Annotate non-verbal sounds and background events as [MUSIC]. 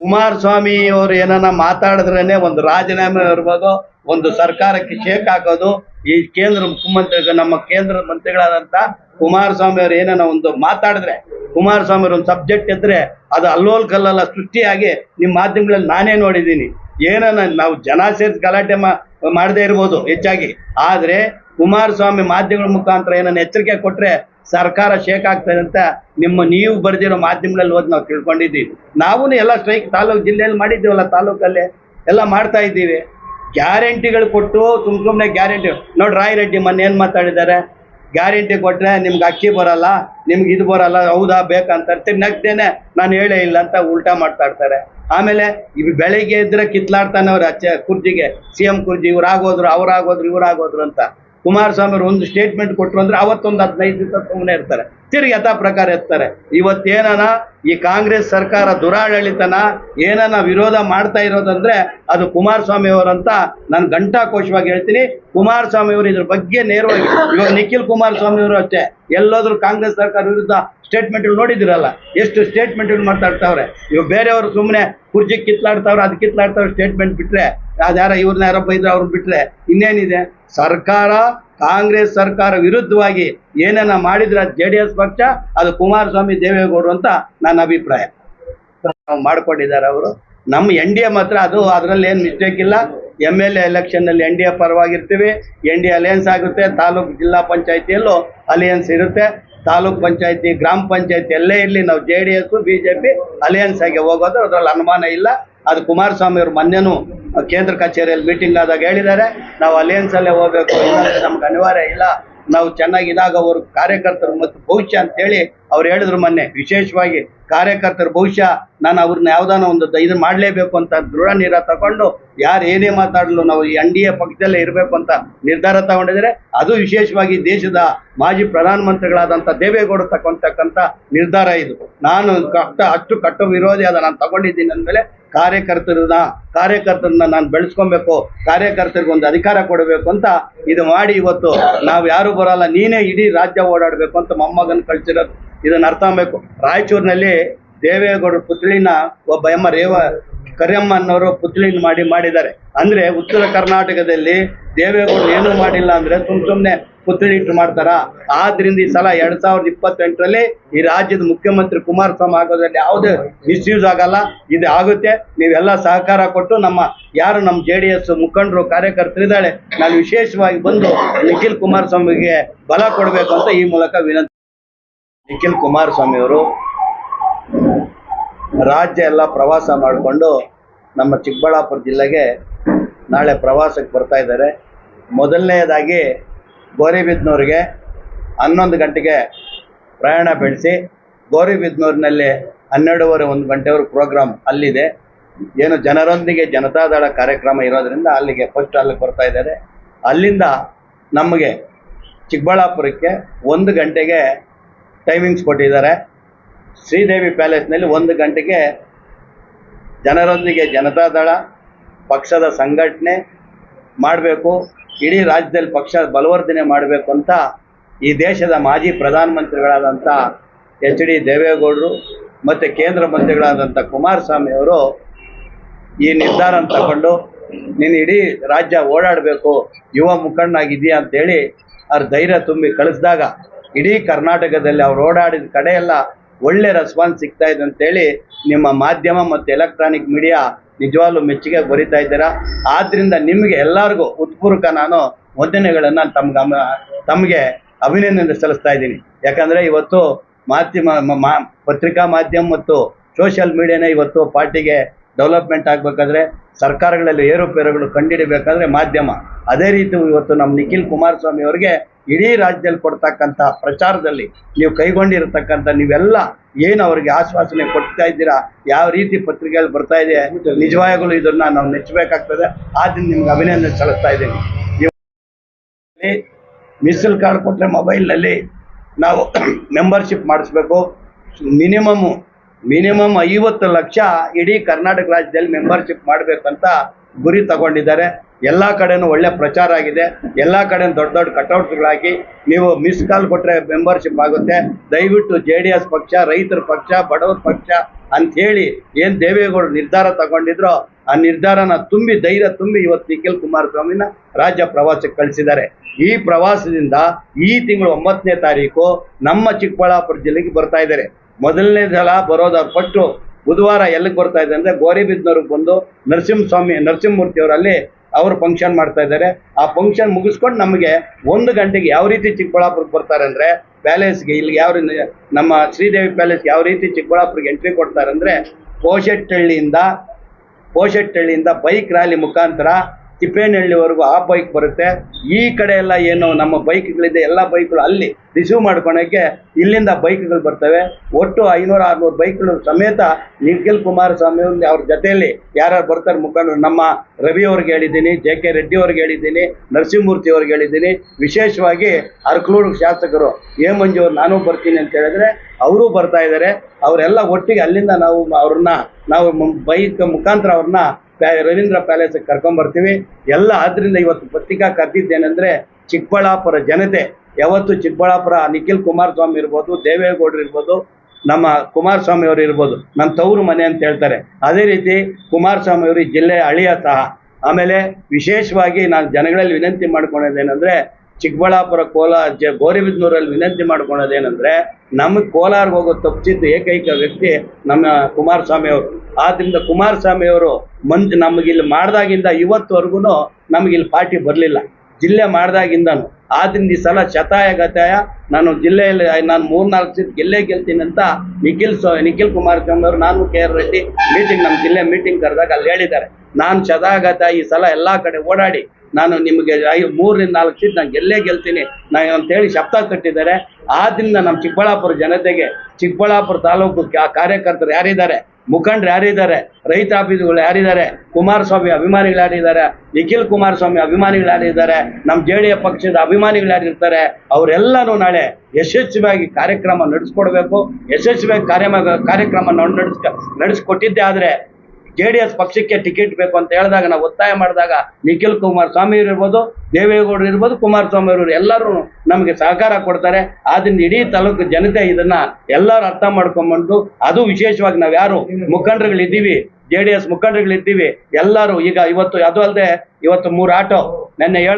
ಕುಮಾರಸ್ವಾಮಿ ಅವರು ಏನನ್ನ ಮಾತಾಡಿದ್ರೇನೆ ಒಂದು ರಾಜೀನಾಮೆ ಇರ್ಬೋದು, ಒಂದು ಸರ್ಕಾರಕ್ಕೆ ಶೇಕ್ ಹಾಕೋದು, ಈ ಕೇಂದ್ರ ಮುಖ್ಯಮಂತ್ರಿ, ನಮ್ಮ ಕೇಂದ್ರ ಮಂತ್ರಿಗಳಾದಂತ ಕುಮಾರಸ್ವಾಮಿ ಅವರು ಏನನ್ನ ಒಂದು ಮಾತಾಡಿದ್ರೆ ಕುಮಾರಸ್ವಾಮಿ ಅವರು ಒಂದು ಸಬ್ಜೆಕ್ಟ್ ಇದ್ರೆ ಅದು ಅಲ್ಲೋಲ್ ಕಲ್ಲಲ್ಲ ಸೃಷ್ಟಿಯಾಗಿ ನಿಮ್ಮ ಮಾಧ್ಯಮಗಳಲ್ಲಿ ನಾನೇ ನೋಡಿದ್ದೀನಿ. ಏನನ್ನ ನಾವು ಜನ ಸೇರಿಸಿ ಗಲಾಟೆ ಮಾಡದೇ ಇರ್ಬೋದು ಹೆಚ್ಚಾಗಿ. ಆದ್ರೆ ಕುಮಾರಸ್ವಾಮಿ ಮಾಧ್ಯಮಗಳ ಮುಖಾಂತರ ಏನನ್ನ ಎಚ್ಚರಿಕೆ ಕೊಟ್ರೆ ಸರ್ಕಾರ ಶೇಕ್ ಆಗ್ತದೆ ಅಂತ ನಿಮ್ಮ ನೀವು ಬರೆದಿರೋ ಮಾಧ್ಯಮಗಳಲ್ಲಿ ಓದಿ ನಾವು ತಿಳ್ಕೊಂಡಿದ್ದೀವಿ. ನಾವು ಎಲ್ಲ ಸ್ಟ್ರೈಕ್ ತಾಲೂಕು ಜಿಲ್ಲೆಯಲ್ಲಿ ಮಾಡಿದ್ದೀವಲ್ಲ ತಾಲೂಕಲ್ಲಿ? ಎಲ್ಲ ಮಾಡ್ತಾ ಇದ್ದೀವಿ. ಗ್ಯಾರಂಟಿಗಳು ಕೊಟ್ಟು ತುಮ್ ಸುಮ್ಮನೆ ಗ್ಯಾರಂಟಿ ನೋಡಿ ರಾಯ್ ರೆಡ್ಡಿ ಮೊನ್ನೆ ಏನು ಮಾತಾಡಿದ್ದಾರೆ? ಗ್ಯಾರಂಟಿ ಕೊಟ್ರೆ ನಿಮ್ಗೆ ಅಕ್ಕಿ ಬರಲ್ಲ, ನಿಮ್ಗೆ ಇದು ಬರಲ್ಲ, ಹೌದಾ ಬೇಕಂತ ತಿನ್ನಕ್ತೇನೆ ನಾನು ಹೇಳೇ ಇಲ್ಲ ಅಂತ ಉಲ್ಟಾ ಮಾತಾಡ್ತಾರೆ ಆಮೇಲೆ ಇವ್ ಬೆಳಿಗ್ಗೆ ಇದ್ರೆ ಕಿತ್ಲಾಡ್ತಾನೆ ಅವ್ರು ಅಚ್ಚ ಕುರ್ಜಿಗೆ. ಸಿ ಎಂ ಕುರ್ಜಿ ಇವ್ರು ಆಗೋದ್ರು ಅವ್ರಾಗೋದ್ರು ಇವ್ರು ಆಗೋದ್ರು ಅಂತ. ಕುಮಾರಸ್ವಾಮಿ ಅವರು ಒಂದು ಸ್ಟೇಟ್ಮೆಂಟ್ ಕೊಟ್ಟರು ಅಂದ್ರೆ ಅವತ್ತೊಂದು ಹದಿನೈದು ದಿವಸ ಸುಮ್ಮನೆ ಇರ್ತಾರೆ. ತಿರುಗಿ ಯಥಾ ಪ್ರಕಾರ ಇರ್ತಾರೆ ಇವತ್ತೇನನ ಈ ಕಾಂಗ್ರೆಸ್ ಸರ್ಕಾರ ದುರಾಡಳಿತನ ಏನನ ವಿರೋಧ ಮಾಡ್ತಾ ಇರೋದಂದ್ರೆ ಅದು ಕುಮಾರಸ್ವಾಮಿ ಅವರಂತ ನಾನು ಘಂಟಾಕೋಶವಾಗಿ ಹೇಳ್ತೀನಿ. ಕುಮಾರಸ್ವಾಮಿ ಅವರು ಇದ್ರ ಬಗ್ಗೆ ನೇರವಾಗಿ ಇವಾಗ ನಿಖಿಲ್ ಕುಮಾರಸ್ವಾಮಿ ಅವರು ಅಷ್ಟೇ. ಎಲ್ಲೋದ್ರು ಕಾಂಗ್ರೆಸ್ ಸರ್ಕಾರ ವಿರುದ್ಧ ಸ್ಟೇಟ್ಮೆಂಟ್ ನೋಡಿದಿರಲ್ಲ. ಎಷ್ಟು ಸ್ಟೇಟ್ಮೆಂಟ್ ಮಾತಾಡ್ತಾವ್ರೆ ಇವಾಗ ಬೇರೆಯವರು ಸುಮ್ಮನೆ ಕುರ್ಜಿ ಕಿತ್ಲಾಡ್ತಾವ್ರೆ, ಅದು ಕಿತ್ಲಾಡ್ತಾವ್ರೆ ಸ್ಟೇಟ್ಮೆಂಟ್ ಬಿಟ್ರೆ. ಅದ್ಯಾರ ಇವ್ರನ್ನ ಯಾರೋ ಬೈದ್ರೆ ಅವ್ರನ್ನ ಬಿಟ್ರೆ ಇನ್ನೇನಿದೆ? ಸರ್ಕಾರ ಕಾಂಗ್ರೆಸ್ ಸರ್ಕಾರ ವಿರುದ್ಧವಾಗಿ ಏನನ್ನ ಮಾಡಿದ್ರೆ ಜೆ ಡಿ ಎಸ್ ಪಕ್ಷ, ಅದು ಕುಮಾರಸ್ವಾಮಿ ದೇವೇಗೌಡರು ಅಂತ ನನ್ನ ಅಭಿಪ್ರಾಯ. ಮಾಡ್ಕೊಂಡಿದ್ದಾರೆ ಅವರು. ನಮ್ಮ ಎನ್ ಡಿ ಎ ಮಾತ್ರ ಅದು, ಅದರಲ್ಲಿ ಏನು ಮಿಸ್ಟೇಕ್ ಇಲ್ಲ. ಎಂ ಎಲ್ ಎ ಎಲೆಕ್ಷನ್ನಲ್ಲಿ ಎನ್ ಡಿ ಎ ಪರವಾಗಿರ್ತೀವಿ. ಎನ್ ಡಿ ಅಲಯನ್ಸ್ ಆಗುತ್ತೆ. ತಾಲೂಕು ಜಿಲ್ಲಾ ಪಂಚಾಯತಿಯಲ್ಲೂ ಅಲಯನ್ಸ್ ಇರುತ್ತೆ. ತಾಲೂಕ್ ಪಂಚಾಯತಿ, ಗ್ರಾಮ ಪಂಚಾಯತಿ ಎಲ್ಲೇ ಇರಲಿ, ನಾವು J D S, B J P alliance ಆಗಿ ಹೋಗೋದು ಅದರಲ್ಲಿ ಅನುಮಾನ ಇಲ್ಲ. ಅದು ಕುಮಾರಸ್ವಾಮಿ ಅವರು ಮೊನ್ನೆನು ಕೇಂದ್ರ ಕಚೇರಿಯಲ್ಲಿ ಮೀಟಿಂಗ್ ಆದಾಗ ಹೇಳಿದ್ದಾರೆ, ನಾವು ಅಲಯನ್ಸ್ ಅಲ್ಲೇ ಹೋಗ್ಬೇಕು ಇಲ್ಲಾಂದ್ರೆ ನಮ್ಗೆ ಅನಿವಾರ್ಯ ಇಲ್ಲ, ನಾವು ಚೆನ್ನಾಗಿ ಇದಾಗವರು ಕಾರ್ಯಕರ್ತರು ಮತ್ತು ಭವಿಷ್ಯ ಅಂತೇಳಿ ಅವ್ರು ಹೇಳಿದ್ರು ಮೊನ್ನೆ, ವಿಶೇಷವಾಗಿ ಕಾರ್ಯಕರ್ತರು ಭವಿಷ್ಯ ನಾನು ಅವ್ರನ್ನ ಯಾವ್ದಾನ ಒಂದು ಇದು ಇದನ್ನ ಮಾಡಲೇಬೇಕು ಅಂತ ದೃಢ ನಿರ್ಧಾರ ತಗೊಂಡು ಯಾರು ಏನೇ ಮಾತಾಡಲು ನಾವು ಈ ಎನ್ ಡಿ ಎ ಪಕ್ಷದಲ್ಲೇ ಇರಬೇಕು ಅಂತ ನಿರ್ಧಾರ ತಗೊಂಡಿದ್ರೆ ಅದು ವಿಶೇಷವಾಗಿ ದೇಶದ ಮಾಜಿ ಪ್ರಧಾನಮಂತ್ರಿಗಳಾದಂಥ ದೇವೇಗೌಡರು ತಗೊಂತಕ್ಕಂಥ ನಿರ್ಧಾರ ಇದು. ನಾನು ಕಷ್ಟ ಅಷ್ಟು ಕಟ್ಟ ವಿರೋಧಿ ಅದ ನಾನು ತಗೊಂಡಿದ್ದೀನಿ ಅಂದಮೇಲೆ ಕಾರ್ಯಕರ್ತರನ್ನ ಕಾರ್ಯಕರ್ತರನ್ನ ನಾನು ಬೆಳೆಸ್ಕೊಬೇಕು, ಕಾರ್ಯಕರ್ತರಿಗೆ ಒಂದು ಅಧಿಕಾರ ಕೊಡಬೇಕು ಅಂತ ಇದು ಮಾಡಿ ಇವತ್ತು ನಾವು ಯಾರು ಬರಲ್ಲ, ನೀನೇ ಇಡೀ ರಾಜ್ಯ ಓಡಾಡಬೇಕು ಅಂತ ಮೊಮ್ಮಗನ್ ಕಳ್ಸಿರೋದು ಇದನ್ನ ಅರ್ಥ ಮಾಡಬೇಕು ರಾಯಚೂರಿನಲ್ಲಿ ದೇವೇಗೌಡರ ಪುತ್ಳಿನ ಒಬ್ಬ ಎಮ್ಮ ರೇವ ಕರಿಯಮ್ಮ ಅನ್ನೋರು ಪುತ್ಳಿನ ಮಾಡಿ ಮಾಡಿದ್ದಾರೆ. ಅಂದ್ರೆ ಉತ್ತರ ಕರ್ನಾಟಕದಲ್ಲಿ ದೇವೇಗೌಡರು ಏನೂ ಮಾಡಿಲ್ಲ ಅಂದ್ರೆ ಸುಮ್ ಸುಮ್ನೆ ಪುತ್ಳಿ ಇಟ್ಟು ಮಾಡ್ತಾರ? ಆದ್ರಿಂದ ಈ ಸಲ ಎರಡ್ ಸಾವಿರದ ಇಪ್ಪತ್ತೆಂಟರಲ್ಲಿ ಈ ರಾಜ್ಯದ ಮುಖ್ಯಮಂತ್ರಿ ಕುಮಾರಸ್ವಾಮಿ ಆಗೋದ್ರಲ್ಲಿ ಯಾವುದೇ ಮಿಸ್ಯೂಸ್ ಆಗಲ್ಲ. ಇದು ಆಗುತ್ತೆ. ನೀವೆಲ್ಲ ಸಹಕಾರ ಕೊಟ್ಟು ನಮ್ಮ ಯಾರು ನಮ್ಮ ಜೆ ಡಿ ಎಸ್ ಮುಖಂಡರು ಕಾರ್ಯಕರ್ತರಿದ್ದಾಳೆ ನಾನು ವಿಶೇಷವಾಗಿ ಬಂದು ನಿಖಿಲ್ ಕುಮಾರಸ್ವಾಮಿಗೆ ಬಲ ಕೊಡಬೇಕು ಅಂತ ಈ ಮೂಲಕ ವಿನಂತಿ. ನಿಖಿಲ್ ಕುಮಾರಸ್ವಾಮಿ ಅವರು ರಾಜ್ಯ ಎಲ್ಲ ಪ್ರವಾಸ ಮಾಡಿಕೊಂಡು ನಮ್ಮ ಚಿಕ್ಕಬಳ್ಳಾಪುರ ಜಿಲ್ಲೆಗೆ ನಾಳೆ ಪ್ರವಾಸಕ್ಕೆ ಬರ್ತಾ ಇದ್ದಾರೆ. ಮೊದಲನೆಯದಾಗಿ ಗೌರಿಬಿದ್ನೂರಿಗೆ ಹನ್ನೊಂದು ಗಂಟೆಗೆ ಪ್ರಯಾಣ ಬೆಳೆಸಿ, ಗೌರಿಬಿದ್ನೂರಿನಲ್ಲಿ ಹನ್ನೆರಡೂವರೆ ಒಂದು ಗಂಟೆವರೆಗೆ ಪ್ರೋಗ್ರಾಮ್ ಅಲ್ಲಿದೆ. ಏನು ಜನರೊಂದಿಗೆ ಜನತಾದಳ ಕಾರ್ಯಕ್ರಮ ಇರೋದರಿಂದ ಅಲ್ಲಿಗೆ ಫಸ್ಟ್ ಅಲ್ಲಿಗೆ ಬರ್ತಾ ಇದ್ದಾರೆ. ಅಲ್ಲಿಂದ ನಮಗೆ ಚಿಕ್ಕಬಳ್ಳಾಪುರಕ್ಕೆ ಒಂದು ಗಂಟೆಗೆ ಟೈಮಿಂಗ್ಸ್ ಕೊಟ್ಟಿದ್ದಾರೆ. ಶ್ರೀದೇವಿ ಪ್ಯಾಲೇಸ್ನಲ್ಲಿ ಒಂದು ಗಂಟೆಗೆ ಜನರೊಂದಿಗೆ ಜನತಾದಳ ಪಕ್ಷದ ಸಂಘಟನೆ ಮಾಡಬೇಕು. ಇಡೀ ರಾಜ್ಯದಲ್ಲಿ ಪಕ್ಷ ಬಲವರ್ಧನೆ ಮಾಡಬೇಕು ಅಂತ ಈ ದೇಶದ ಮಾಜಿ ಪ್ರಧಾನಮಂತ್ರಿಗಳಾದಂಥ ಎಚ್ ಡಿ ದೇವೇಗೌಡರು ಮತ್ತು ಕೇಂದ್ರ ಮಂತ್ರಿಗಳಾದಂಥ ಕುಮಾರಸ್ವಾಮಿ ಅವರು ಈ ನಿರ್ಧಾರ ತಗೊಂಡು ನೀನು ಇಡೀ ರಾಜ್ಯ ಓಡಾಡಬೇಕು, ಯುವ ಮುಖಂಡನಾಗಿದ್ದೀಯಾ ಅಂತೇಳಿ ಅವ್ರ ಧೈರ್ಯ ತುಂಬಿ ಕಳಿಸಿದಾಗ ಇಡೀ ಕರ್ನಾಟಕದಲ್ಲಿ ಅವ್ರು ಓಡಾಡಿದ ಕಡೆ ಎಲ್ಲ ಒಳ್ಳೆ ರೆಸ್ಪಾನ್ಸ್ ಸಿಗ್ತಾ ಇದೆ ಅಂತೇಳಿ ನಿಮ್ಮ ಮಾಧ್ಯಮ ಮತ್ತು ಎಲೆಕ್ಟ್ರಾನಿಕ್ ಮೀಡಿಯಾ ನಿಜವಾಗ್ಲೂ ಮೆಚ್ಚುಗೆ ಬರಿತಾ ಇದ್ದೀರಾ? ಆದ್ರಿಂದ ನಿಮಗೆ ಎಲ್ಲರಿಗೂ ಉತ್ಪೂರ್ವಕ ನಾನು ವಂದನೆಗಳನ್ನು ತಮ್ಮ ತಮಗೆ ಅಭಿನಂದನೆ ಸಲ್ಲಿಸ್ತಾ ಇದ್ದೀನಿ. ಯಾಕಂದರೆ ಇವತ್ತು ಮಾಧ್ಯಮ ಪತ್ರಿಕಾ ಮಾಧ್ಯಮ ಮತ್ತು ಸೋಷಿಯಲ್ ಮೀಡಿಯಾನೇ ಇವತ್ತು ಪಾರ್ಟಿಗೆ ಡೆವಲಪ್ಮೆಂಟ್ ಆಗಬೇಕಾದ್ರೆ ಸರ್ಕಾರಗಳಲ್ಲಿ ಏರುಪೇರುಗಳು ಕಂಡಿಡಿಬೇಕಾದ್ರೆ ಮಾಧ್ಯಮ. ಅದೇ ರೀತಿ ಇವತ್ತು ನಮ್ಮ ನಿಖಿಲ್ ಕುಮಾರಸ್ವಾಮಿ ಅವರಿಗೆ ಇಡೀ ರಾಜ್ಯದಲ್ಲಿ ಕೊಡ್ತಕ್ಕಂಥ ಪ್ರಚಾರದಲ್ಲಿ ನೀವು ಕೈಗೊಂಡಿರತಕ್ಕಂಥ ನೀವೆಲ್ಲ ಏನು ಅವರಿಗೆ ಆಶ್ವಾಸನೆ ಕೊಡ್ತಾ ಇದ್ದೀರಾ? ಯಾವ ರೀತಿ ಪತ್ರಿಕೆಗಳು ಬರ್ತಾ ಇದೆ? ನಿಜವಾಗಲೂ ಇದನ್ನ ನಾವು ನೆಚ್ಚಬೇಕಾಗ್ತದೆ ಆದ್ರಿಂದ ನಿಮ್ಗೆ ಅಭಿನಂದನೆ ಸಲ್ಲಿಸ್ತಾ ಇದ್ದೀನಿ. ಮಿಸ್ಸಲ್ ಕಾರ್ಡ್ ಕೊಟ್ಟರೆ ಮೊಬೈಲ್ನಲ್ಲಿ ನಾವು [CLEARS THROAT] ಮೆಂಬರ್ಶಿಪ್ ಮಾಡಿಸ್ಬೇಕು. ಮಿನಿಮಮ್ ಮಿನಿಮಮ್ ಐವತ್ತು ಲಕ್ಷ ಇಡೀ ಕರ್ನಾಟಕ ರಾಜ್ಯದಲ್ಲಿ ಮೆಂಬರ್ಶಿಪ್ ಮಾಡಬೇಕಂತ ಗುರಿ ತಗೊಂಡಿದ್ದಾರೆ. ಎಲ್ಲ ಕಡೆನೂ ಒಳ್ಳೆ ಪ್ರಚಾರ ಆಗಿದೆ. ಎಲ್ಲ ಕಡೆ ದೊಡ್ಡ ದೊಡ್ಡ ಕಟೌಟ್ಸ್ಗಳಾಕಿ ನೀವು ಮಿಸ್ ಕಾಲ್ ಕೊಟ್ಟರೆ ಮೆಂಬರ್ಶಿಪ್ ಆಗುತ್ತೆ. ದಯವಿಟ್ಟು ಜೆ ಡಿ ಎಸ್ ಪಕ್ಷ, ರೈತರ ಪಕ್ಷ, ಬಡವರ ಪಕ್ಷ ಅಂತ ಹೇಳಿ ಏನ್ ದೇವೇಗೌಡರು ನಿರ್ಧಾರ ತಗೊಂಡಿದ್ರೋ ಆ ನಿರ್ಧಾರನ ತುಂಬಿ, ಧೈರ್ಯ ತುಂಬಿ ಇವತ್ತು ನಿಖಿಲ್ ಕುಮಾರಸ್ವಾಮಿನ ರಾಜ್ಯ ಪ್ರವಾಸಕ್ಕೆ ಕಳಿಸಿದ್ದಾರೆ. ಈ ಪ್ರವಾಸದಿಂದ ಈ ತಿಂಗಳು ಒಂಬತ್ತನೇ ತಾರೀಕು ನಮ್ಮ ಚಿಕ್ಕಬಳ್ಳಾಪುರ ಜಿಲ್ಲೆಗೆ ಬರ್ತಾ ಇದ್ದಾರೆ. ಮೊದಲನೇ ಸಲ ಬರೋದು ಪಟ್ಟು ಬುಧವಾರ ಎಲ್ಲಿಗೆ ಬರ್ತಾ ಇದೆ ಅಂದ್ರೆ ಗೋರಿಬಿದ್ನೂರಿಗೆ ಬಂದು ನರಸಿಂಹಸ್ವಾಮಿ ನರಸಿಂಹಮೂರ್ತಿ ಅವರಲ್ಲಿ ಅವರು ಫಂಕ್ಷನ್ ಮಾಡ್ತಾ ಇದ್ದಾರೆ. ಆ ಫಂಕ್ಷನ್ ಮುಗಿಸ್ಕೊಂಡು ನಮಗೆ ಒಂದು ಗಂಟೆಗೆ ಯಾವ ರೀತಿ ಚಿಕ್ಕಬಳ್ಳಾಪುರಕ್ಕೆ ಬರ್ತಾರೆ ಅಂದ್ರೆ ಪ್ಯಾಲೇಸ್ಗೆ ಇಲ್ಲಿ ಯಾವ ನಮ್ಮ ಶ್ರೀದೇವಿ ಪ್ಯಾಲೇಸ್ ಯಾವ ರೀತಿ ಚಿಕ್ಕಬಳ್ಳಾಪುರಕ್ಕೆ ಎಂಟ್ರಿ ಕೊಡ್ತಾರೆ ಅಂದ್ರೆ ಕೋಶೆಟ್ಟಳ್ಳಿಯಿಂದ ಪೋಷೆಟ್ಟಳ್ಳಿಯಿಂದ ಬೈಕ್ ರ್ಯಾಲಿ ಮುಖಾಂತರ ತಿಪ್ಪೇನಹಳ್ಳಿವರೆಗೂ ಆ ಬೈಕ್ ಬರುತ್ತೆ. ಈ ಕಡೆ ಎಲ್ಲ ಏನು ನಮ್ಮ ಬೈಕ್ಗಳಿದೆ, ಎಲ್ಲ ಬೈಕ್ಗಳು ಅಲ್ಲಿ ರಿಸೀವ್ ಮಾಡ್ಕೊಳಕ್ಕೆ ಇಲ್ಲಿಂದ ಬೈಕ್ಗಳು ಬರ್ತವೆ. ಒಟ್ಟು ಐನೂರ ಆರುನೂರು ಬೈಕ್ಗಳು ಸಮೇತ ನಿಖಿಲ್ ಕುಮಾರಸ್ವಾಮಿ ಅವ್ರ ಅವ್ರ ಜೊತೆಯಲ್ಲಿ ಯಾರ್ಯಾರು ಬರ್ತಾರೆ ಮುಖಂಡರು, ನಮ್ಮ ರವಿ ಅವ್ರಿಗೆ ಹೇಳಿದ್ದೀನಿ, ಜೆ ಕೆ ರೆಡ್ಡಿ ಅವ್ರಿಗೆ ಹೇಳಿದ್ದೀನಿ, ನರಸಿಂಹಮೂರ್ತಿ ಅವ್ರಿಗೆ ಹೇಳಿದ್ದೀನಿ. ವಿಶೇಷವಾಗಿ ಅರ್ಕಲೂರು ಶಾಸಕರು ಎ ಮಂಜು ಅವ್ರು ನಾನು ಬರ್ತೀನಿ ಅಂತ ಹೇಳಿದ್ರೆ ಅವರು ಬರ್ತಾ ಇದ್ದಾರೆ. ಅವರೆಲ್ಲ ಒಟ್ಟಿಗೆ ಅಲ್ಲಿಂದ ನಾವು ಅವ್ರನ್ನ, ನಾವು ಬೈಕ್ ಮುಖಾಂತರ ಅವ್ರನ್ನ ರವೀಂದ್ರ ಪ್ಯಾಲೇಸಿಗೆ ಕರ್ಕೊಂಬರ್ತೀವಿ ಎಲ್ಲ ಆದ್ರಿಂದ ಇವತ್ತು ಪತ್ರಿಕಾ ಕರೆದಿದ್ದೇನೆಂದ್ರೆ ಚಿಕ್ಕಬಳ್ಳಾಪುರ ಜನತೆ, ಯಾವತ್ತು ಚಿಕ್ಕಬಳ್ಳಾಪುರ ನಿಖಿಲ್ ಕುಮಾರಸ್ವಾಮಿ ಇರ್ಬೋದು, ದೇವೇಗೌಡರು ಇರ್ಬೋದು, ನಮ್ಮ ಕುಮಾರಸ್ವಾಮಿ ಅವರು ಇರ್ಬೋದು ನಮ್ಮ ತವರು ಮನೆ ಅಂತ ಹೇಳ್ತಾರೆ. ಅದೇ ರೀತಿ ಕುಮಾರಸ್ವಾಮಿ ಅವರು ಜಿಲ್ಲೆಯ ಅಳಿಯ ಸಹ. ಆಮೇಲೆ ವಿಶೇಷವಾಗಿ ನಾನು ಜನಗಳಲ್ಲಿ ವಿನಂತಿ ಮಾಡ್ಕೊಳೋದೇನೆಂದರೆ ಚಿಕ್ಕಬಳ್ಳಾಪುರ ಕೋಲಾರ ಜ ಗೋರಿಬಿದ್ನೂರಲ್ಲಿ ವಿನಂತಿ ಮಾಡ್ಕೊಳೋದೇನೆಂದ್ರೆ ನಮಗೆ ಕೋಲಾರ್ಗೆ ಹೋಗೋ ತಪ್ಪಿಸಿದ್ದು ಏಕೈಕ ವ್ಯಕ್ತಿ ನಮ್ಮ ಕುಮಾರಸ್ವಾಮಿ ಅವರು. ಆದ್ರಿಂದ ಕುಮಾರಸ್ವಾಮಿ ಅವರು ಮಂತ್ ನಮಗಿಲ್ಲಿ ಮಾಡ್ದಾಗಿಂದ ಇವತ್ತುವರೆಗೂ ನಮಗಿಲ್ಲಿ ಪಾರ್ಟಿ ಬರಲಿಲ್ಲ. ಜಿಲ್ಲೆ ಮಾಡ್ದಾಗಿಂದನು. ಆದ್ರಿಂದ ಈ ಸಲ ಶತಾಯ ಗತಾಯ ನಾನು ಜಿಲ್ಲೆಯಲ್ಲಿ ನಾನು ಮೂರ್ನಾಲ್ಕು ಸೀಟ್ ಗೆಲ್ಲೇ ಗೆಲ್ತೀನಿ ಅಂತ ನಿಖಿಲ್ ಸ್ವ, ನಿಖಿಲ್ ಕುಮಾರಸ್ವಾಮಿ ಅವರು, ನಾನು ಕೆ ಆರ್ ರೆಡ್ಡಿ ಮೀಟಿಂಗ್ ನಮ್ಮ ಜಿಲ್ಲೆ ಮೀಟಿಂಗ್ ಕರೆದಾಗ ಅಲ್ಲಿ ಹೇಳಿದ್ದಾರೆ. ನಾನು ಶತಾಗತ ಈ ಸಲ ಎಲ್ಲಾ ಕಡೆ ಓಡಾಡಿ ನಾನು ನಿಮಗೆ ಐ ಮೂರರಿಂದ ನಾಲ್ಕು ಸೀಟ್ ನಾನು ಗೆಲ್ಲೇ ಗೆಲ್ತೀನಿ. ನಾನು ಅಂತೇಳಿ ಶಬ್ದ ಕಟ್ಟಿದ್ದಾರೆ. ಆದ್ದರಿಂದ ನಮ್ಮ ಚಿಕ್ಕಬಳ್ಳಾಪುರ ಜನತೆಗೆ, ಚಿಕ್ಕಬಳ್ಳಾಪುರ ತಾಲೂಕು ಕಾರ್ಯಕರ್ತರು ಯಾರಿದ್ದಾರೆ? ಮುಖಂಡರು ಯಾರಿದ್ದಾರೆ? ರೈತ ಆಫೀಸ್ಗಳು ಯಾರಿದ್ದಾರೆ? ಕುಮಾರಸ್ವಾಮಿ ಅಭಿಮಾನಿಗಳು ಯಾರಿದ್ದಾರೆ? ನಿಖಿಲ್ ಕುಮಾರಸ್ವಾಮಿ ಅಭಿಮಾನಿಗಳು ಯಾರಿದ್ದಾರೆ? ನಮ್ಮ ಜೆ ಡಿ ಪಕ್ಷದ ಅಭಿಮಾನಿಗಳು ಯಾರಿರ್ತಾರೆ? ಅವರೆಲ್ಲನೂ ನಾಳೆ ಯಶಸ್ವಿಯಾಗಿ ಕಾರ್ಯಕ್ರಮ ನಡೆಸ್ಕೊಡ್ಬೇಕು. ಯಶಸ್ವಿಯಾಗಿ ಕಾರ್ಯ ಕಾರ್ಯಕ್ರಮ ನಡೆಸ್ಕ ನಡೆಸ್ಕೊಟ್ಟಿದ್ದೆ ಆದರೆ ಜೆ ಡಿ ಎಸ್ ಪಕ್ಷಕ್ಕೆ ಟಿಕೆಟ್ ಬೇಕು ಅಂತ ಹೇಳಿದಾಗ ನಾವು ಒತ್ತಾಯ ಮಾಡಿದಾಗ ನಿಖಿಲ್ ಕುಮಾರಸ್ವಾಮಿ ಇರ್ಬೋದು, ದೇವೇಗೌಡರು ಇರ್ಬೋದು, ಕುಮಾರಸ್ವಾಮಿ ಅವರು ಎಲ್ಲರೂ ನಮಗೆ ಸಹಕಾರ ಕೊಡ್ತಾರೆ. ಆದ್ರಿಂದ ಇಡೀ ತಾಲೂಕು ಜನತೆ ಇದನ್ನ ಎಲ್ಲರೂ ಅರ್ಥ ಮಾಡ್ಕೊಂಡ್ಬಂದು, ಅದು ವಿಶೇಷವಾಗಿ ನಾವು ಯಾರು ಮುಖಂಡರುಗಳಿದ್ದೀವಿ ಜೆ ಡಿ ಎಸ್ ಮುಖಂಡರುಗಳಿದ್ದೀವಿ, ಎಲ್ಲರೂ ಈಗ ಇವತ್ತು, ಅದು ಅಲ್ಲದೆ ಇವತ್ತು ಮೂರು ಆಟೋ. ನೆನ್ನೆ ಹೇಳ್